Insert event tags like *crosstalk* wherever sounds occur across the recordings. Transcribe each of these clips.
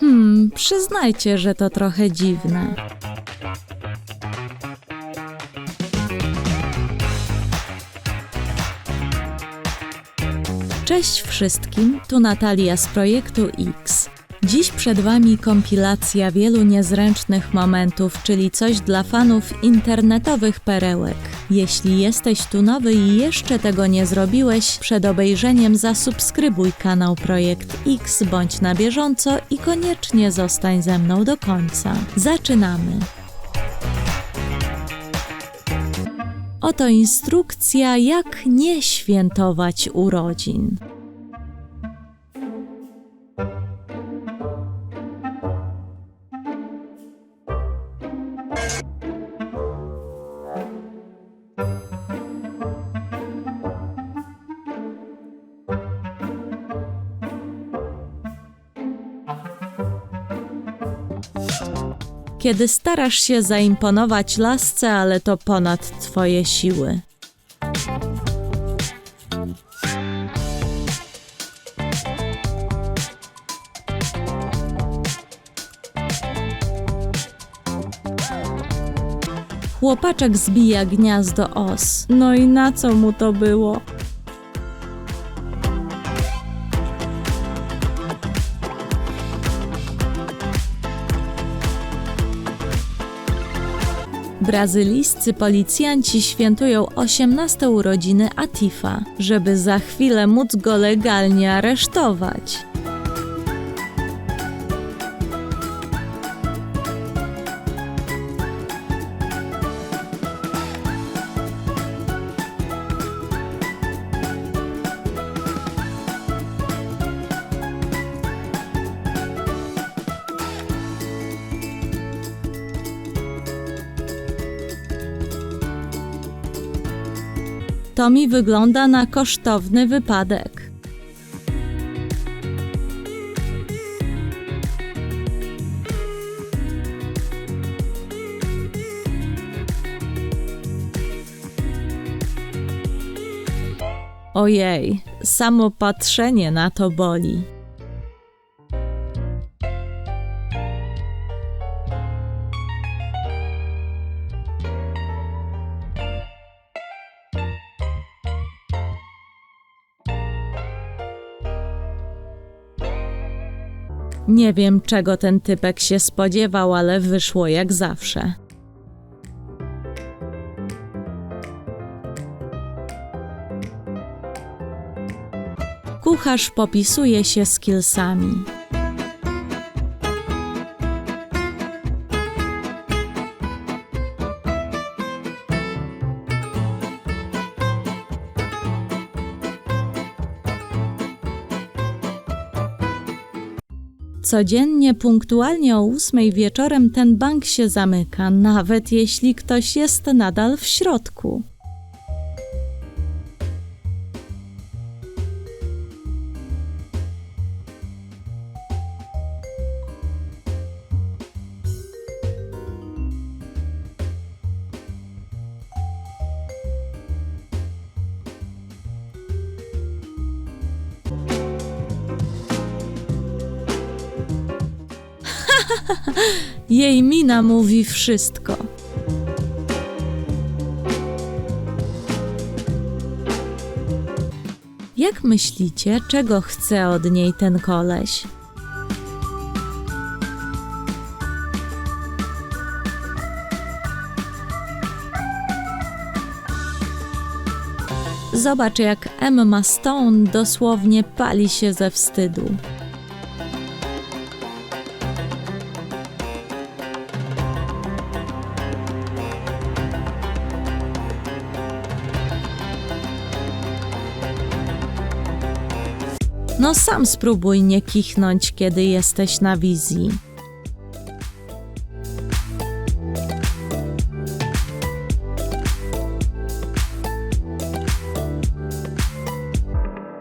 Hmm, przyznajcie, że to trochę dziwne. Cześć wszystkim, tu Natalia z projektu X. Dziś przed Wami kompilacja wielu niezręcznych momentów, czyli coś dla fanów internetowych perełek. Jeśli jesteś tu nowy i jeszcze tego nie zrobiłeś, przed obejrzeniem zasubskrybuj kanał Projekt X, bądź na bieżąco i koniecznie zostań ze mną do końca. Zaczynamy! Oto instrukcja, jak nie świętować urodzin. Kiedy starasz się zaimponować lasce, ale to ponad twoje siły. Chłopaczek zbija gniazdo os. No i na co mu to było? Brazylijscy policjanci świętują 18 urodziny Atifa, żeby za chwilę móc go legalnie aresztować. To mi wygląda na kosztowny wypadek. Ojej, samo patrzenie na to boli. Nie wiem, czego ten typek się spodziewał, ale wyszło jak zawsze. Kucharz popisuje się skillsami. Codziennie punktualnie o ósmej wieczorem ten bank się zamyka, nawet jeśli ktoś jest nadal w środku. *laughs* Jej mina mówi wszystko. Jak myślicie, czego chce od niej ten koleś? Zobacz, jak Emma Stone dosłownie pali się ze wstydu. No sam spróbuj nie kichnąć, kiedy jesteś na wizji.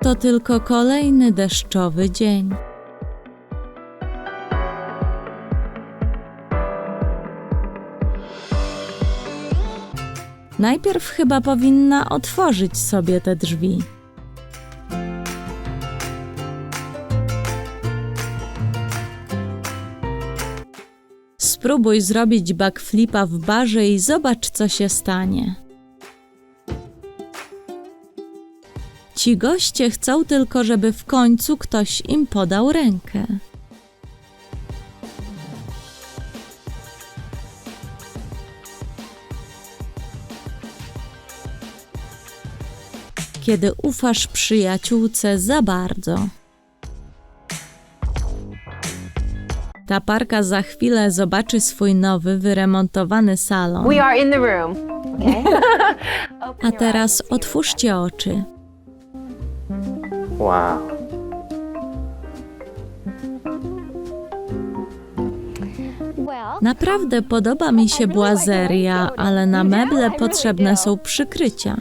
To tylko kolejny deszczowy dzień. Najpierw chyba powinna otworzyć sobie te drzwi. Spróbuj zrobić backflipa w barze i zobacz, co się stanie. Ci goście chcą tylko, żeby w końcu ktoś im podał rękę. Kiedy ufasz przyjaciółce za bardzo. Ta parka za chwilę zobaczy swój nowy, wyremontowany salon. We are in the room. A teraz otwórzcie oczy. Wow. Naprawdę podoba mi się błazeria, ale na meble potrzebne są przykrycia.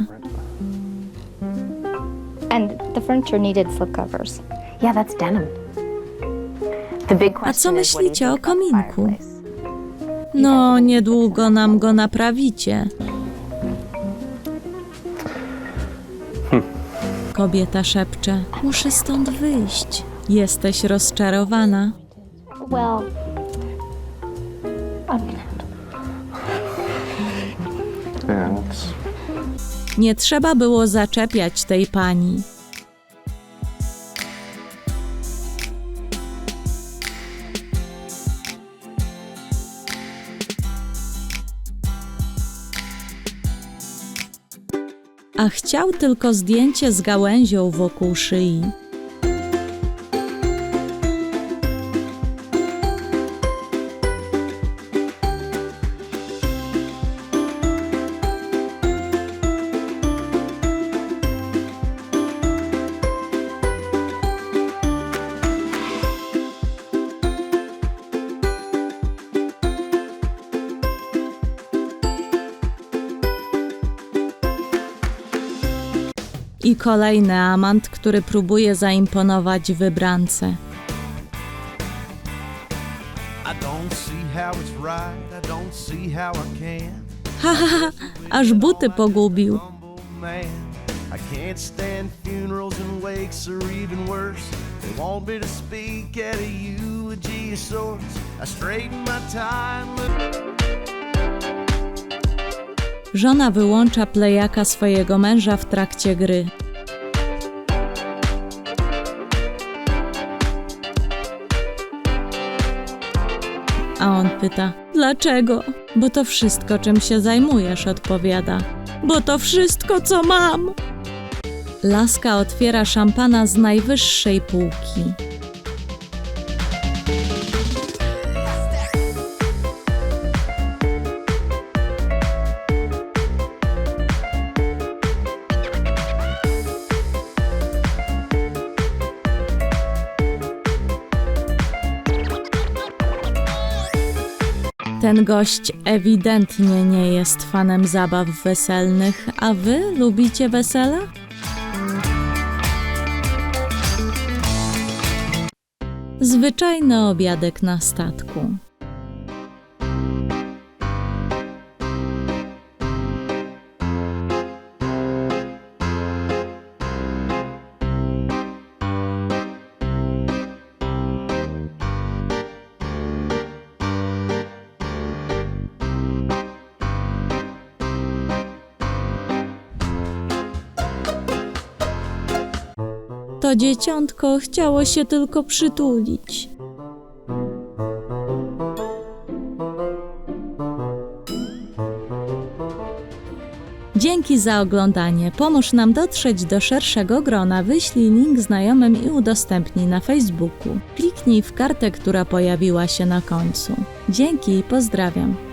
And the furniture needed slipcovers. yeah, that's denim. The big A question co myślicie o kominku? No, niedługo nam go naprawicie. Kobieta szepcze: Muszę stąd wyjść. Jesteś rozczarowana. Nie trzeba było zaczepiać tej pani. A chciał tylko zdjęcie z gałęzią wokół szyi. I kolejny amant, który próbuje zaimponować wybrance. Ha, ha, ha, aż buty pogubił. Humble man. I can't stand funerals and wakes, or even worse. They want me to speak at a eulogy of sorts. I straighten my tie. Żona wyłącza plejaka swojego męża w trakcie gry. A on pyta: Dlaczego? Bo to wszystko, czym się zajmujesz, odpowiada. Bo to wszystko, co mam. Laska otwiera szampana z najwyższej półki. Ten gość ewidentnie nie jest fanem zabaw weselnych, a wy lubicie wesela? Zwyczajny obiadek na statku. To dzieciątko chciało się tylko przytulić. Dzięki za oglądanie. Pomóż nam dotrzeć do szerszego grona. Wyślij link znajomym i udostępnij na Facebooku. Kliknij w kartę, która pojawiła się na końcu. Dzięki i pozdrawiam.